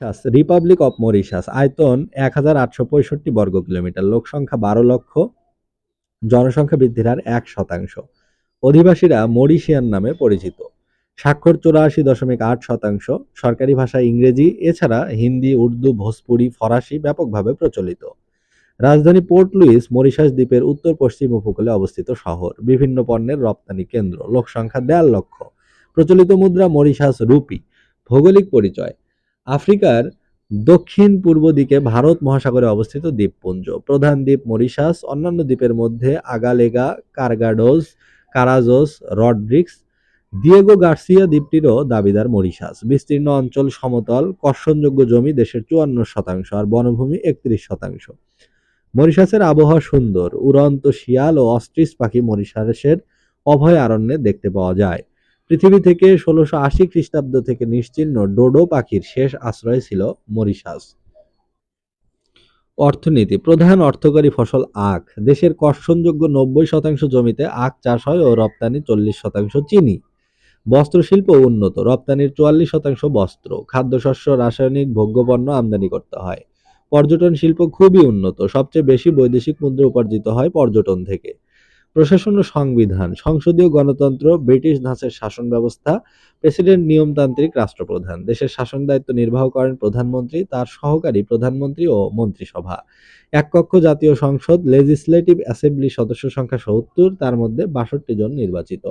Mauritius Republic of Mauritius আয়তন এক হাজার আটশো পঁয়ষট্টি বর্গ কিলোমিটার, লোক সংখ্যা বারো লক্ষ, জনসংখ্যা বৃদ্ধির হার এক শতাংশ। অধিবাসীরা মরিশিয়ান নামে পরিচিত। স্বাক্ষর চুরাশি দশমিক আট শতাংশ, সরকারি ভাষা ইংরেজি, এছাড়া হিন্দি, উর্দু, ভোজপুরি, ফরাসি ব্যাপকভাবে প্রচলিত। রাজধানী পোর্ট লুইস, মরিশাস দ্বীপের উত্তর পশ্চিম উপকূলে অবস্থিত শহর। বিভিন্ন পণ্যের রপ্তানি কেন্দ্র, লোক সংখ্যা দেড় লক্ষ। প্রচলিত মুদ্রা মরিশাস রুপি, ভৌগোলিক পরিচয়। আফ্রিকার দক্ষিণ পূর্ব দিকে ভারত মহাসাগরে অবস্থিত দ্বীপপুঞ্জ। প্রধান দ্বীপ মরিশাস, অন্যান্য দ্বীপের মধ্যে Agalega, Cargados, Carajos, Rodrigues, Diego Garcia দ্বীপটিরও দাবিদার মরিশাস। বিস্তীর্ণ অঞ্চল সমতল, কর্ষণযোগ্য জমি দেশের চুয়ান্ন শতাংশ আর বনভূমি একত্রিশ শতাংশ। মরিশাসের আবহাওয়া সুন্দর, উড়ন্ত শিয়াল ও অস্ট্রিচ পাখি মরিশাসের অভয়ারণ্যে দেখতে পাওয়া যায়। পৃথিবী থেকে ষোলোশো আশি খ্রিস্টাব্দ থেকে নিশ্চিহ্ন ডোডো পাখির শেষ আশ্রয় ছিল মরিশাস। অর্থনীতি, প্রধান অর্থকরী ফসল আখ। দেশের কর্ষণযোগ্য নব্বই শতাংশ জমিতে আখ চাষ হয় ও রপ্তানি চল্লিশ শতাংশ চিনি। বস্ত্রশিল্প উন্নত, রপ্তানির চুয়াল্লিশ শতাংশ বস্ত্র। খাদ্যশস্য, রাসায়নিক, ভোগ্যপণ্য আমদানি করতে হয়। পর্যটন শিল্প খুবই উন্নত, সবচেয়ে বেশি বৈদেশিক মুদ্রা উপার্জিত হয় পর্যটন থেকে। প্রশাসন ও সংবিধান, সংসদীয় গণতন্ত্র, ব্রিটিশ ধাঁচের শাসন ব্যবস্থা, প্রেসিডেন্ট নিয়মতান্ত্রিক রাষ্ট্রপ্রধান। দেশের শাসন দায়িত্ব নির্বাহ করেন প্রধানমন্ত্রী, তার সহকারী প্রধানমন্ত্রী ও মন্ত্রিসভা। এক কক্ষ জাতীয় সংসদ লেজিসলেটিভ অ্যাসেম্বলি সদস্য সংখ্যা সত্তর, তার মধ্যে বাষট্টি জন নির্বাচিত।